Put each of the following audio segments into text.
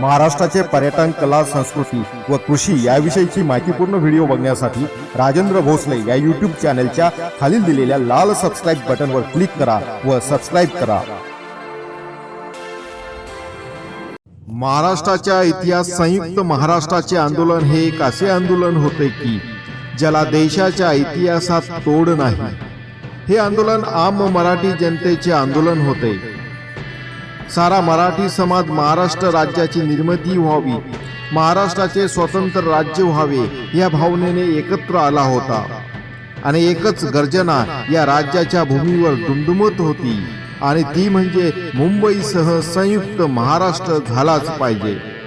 महाराष्ट्राचे पर्यटन कला संस्कृती व कृषी याविषयीची माहितीपूर्ण व्हिडिओ बघण्यासाठी राजेंद्र भोसले या युट्यूब चॅनेलच्या खालील दिलेल्या लाल सबस्क्राईब बटनवर क्लिक करा व सबस्क्राईब करा. महाराष्ट्राच्या इतिहास संयुक्त महाराष्ट्राचे आंदोलन हे एक असे आंदोलन होते की ज्याला देशाच्या इतिहासात तोड नाही. हे आंदोलन आम मराठी जनतेचे आंदोलन होते. सारा मराठी समाज महाराष्ट्र राज्याची निर्मिती व्हावी. महाराष्ट्राचे स्वतंत्र राज्य व्हावे या भावनेने एकत्र आला होता. आणि एकच गर्जना या राज्याच्या भूमीवर दुमदुमत होती. आणि ती म्हणजे मुंबईसह संयुक्त महाराष्ट्र झालाच पाहिजे.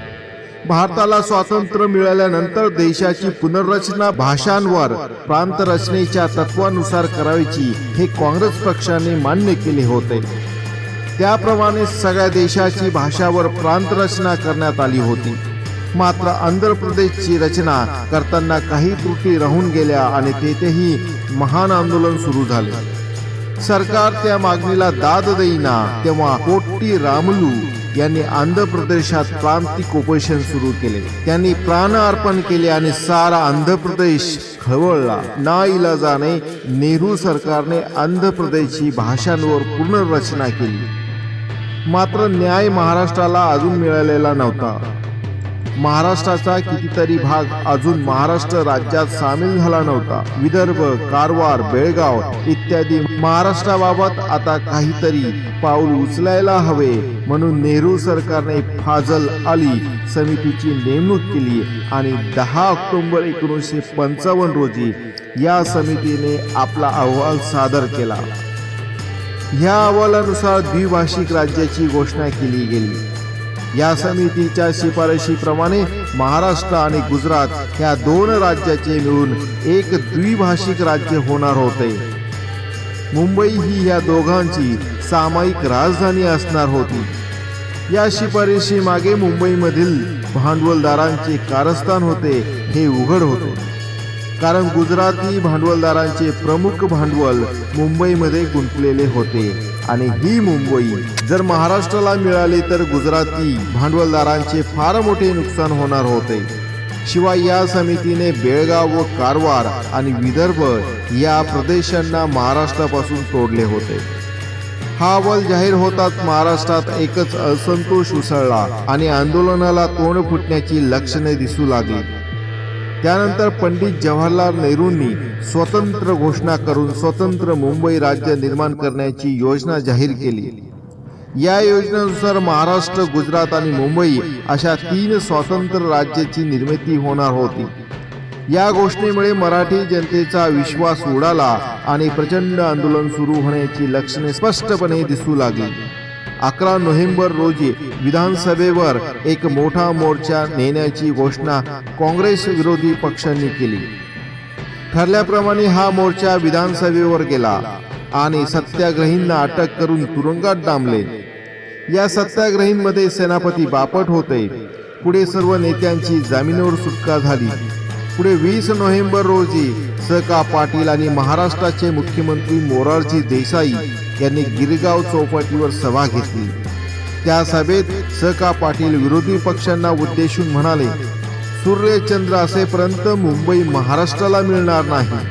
भारताला स्वातंत्र्य मिळाल्यानंतर देशाची पुनर्रचना भाषांवर प्रांतरचनेच्या तत्वानुसार करायची हे काँग्रेस पक्षाने मान्य केले होते. त्याप्रमाणे सगळ्या देशाची भाषावर प्रांतरचना करण्यात आली होती. मात्र आंध्र प्रदेशची रचना करताना काही त्रुटी राहून गेल्या आणि तेथेही महान आंदोलन सुरू झाले. सरकार त्या मागणीला दाद देईना तेव्हा कोट्टी रामलू यांनी आंध्र प्रदेशात प्रांतिक उपोषण सुरू केले. त्यांनी प्राण अर्पण केले आणि सारा आंध्र प्रदेश खळवळला ना इलाजाने नेहरू सरकारने आंध्र प्रदेशची भाषांवर पुनर्रचना केली. मात्र न्याय महाराष्ट्राला अजून मिळालेला नव्हता. महाराष्ट्राचा कितीतरी भाग अजून महाराष्ट्र राज्यात सामील झाला नव्हता. विदर्भ कारवार बेळगाव इत्यादी महाराष्ट्राबाबत आता काहीतरी पाऊल उचलायला हवे म्हणून नेहरू सरकारने फाजल अली समितीची नेमणूक केली आणि दहा ऑक्टोबर एकोणीसशे पंचावन्न रोजी या समितीने आपला अहवाल सादर केला. या अहवालानुसार द्विभाषिक राज्याची घोषणा केली गेली. या समितीच्या शिफारशीप्रमाणे महाराष्ट्र आणि गुजरात या दोन राज्याचे मिळून एक द्विभाषिक राज्य होणार होते. मुंबई ही या दोघांची सामायिक राजधानी असणार होती. या शिफारशी मागे मुंबईमधील भांडवलदारांचे कारस्थान होते हे उघड होते. कारण गुजराती भांडवलदारांचे प्रमुख भांडवल मुंबईमध्ये गुंतलेले होते. आणि ही मुंबई जर महाराष्ट्राला मिळाली तर गुजराती भांडवलदारांचे फार मोठे नुकसान होणार होते. शिवाय या समितीने बेळगाव व कारवार आणि विदर्भ या प्रदेशांना महाराष्ट्रापासून तोडले होते. हा अहवाल जाहीर होताच महाराष्ट्रात एकच असंतोष उसळला आणि आंदोलनाला तोंड फुटण्याची लक्षणे दिसू लागली. त्यानंतर पंडित जवाहरलाल नेहरूंनी स्वतंत्र घोषणा करून स्वतंत्र मुंबई राज्य निर्माण करण्याची योजना जाहीर केली. या योजनेनुसार महाराष्ट्र गुजरात आणि मुंबई अशा तीन स्वतंत्र राज्याची निर्मिती होणार होती. या घोषणेमुळे मराठी जनतेचा विश्वास उडाला आणि प्रचंड आंदोलन सुरू होण्याची लक्षणे स्पष्टपणे दिसू लागली. अकरा नोव्हेंबर रोजी विधानसभेवर एक मोठा मोर्चा नेण्याची घोषणा काँग्रेस विरोधी पक्षांनी केली. ठरल्याप्रमाणे हा मोर्चा विधानसभेवर गेला आणि सत्याग्रहींना अटक करून तुरुंगात डांबले. या सत्याग्रहींमध्ये सेनापती बापट होते. पुढे सर्व नेत्यांची जामिनावर सुटका झाली. पुढे वीस नोव्हेंबर रोजी स का पाटील आणि महाराष्ट्राचे मुख्यमंत्री मोरारजी देसाई यांनी गिरगाव चौपाटीवर सभा घेतली. त्या सभेत स का पाटील विरोधी पक्षांना उद्देशून म्हणाले सूर्यचंद्र असेपर्यंत मुंबई महाराष्ट्राला मिळणार नाही.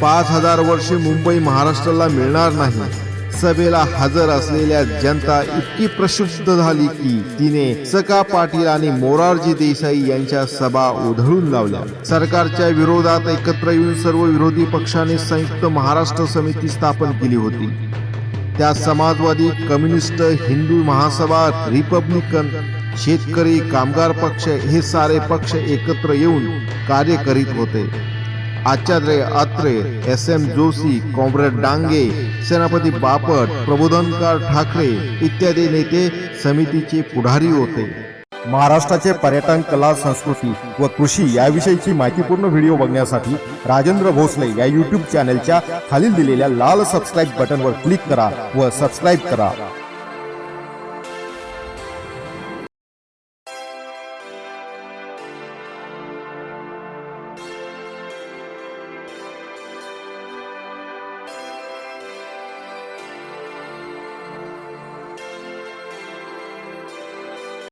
पाच हजार वर्षे मुंबई महाराष्ट्राला मिळणार नाही. सभेला हजर असलेल्या जनता इतकी प्रक्षुब्ध झाली की तिने सका पाटील आणि मोरारजी देसाई यांच्या सभा उधळून लावल्या. सरकारच्या विरोधात एकत्र येऊन सर्व विरोधी पक्षाने संयुक्त महाराष्ट्र समिती स्थापन केली होती. त्या समाजवादी कम्युनिस्ट हिंदू महासभा रिपब्लिकन शेतकरी कामगार पक्ष हे सारे पक्ष एकत्र येऊन कार्य करीत होते. Acharya Atre S M Joshi comrade Dange Senapati Bapat Prabodhankar Thackeray इत्यादी नेते समितीचे पुढारी होते. महाराष्ट्राचे पर्यटन कला संस्कृती व कृषी याविषयीची माहितीपूर्ण व्हिडिओ बघण्यासाठी राजेंद्र भोसले या यूट्यूब चॅनलच्या खालील दिलेल्या लाल सबस्क्राईब बटनवर क्लिक करा व सबस्क्राईब करा.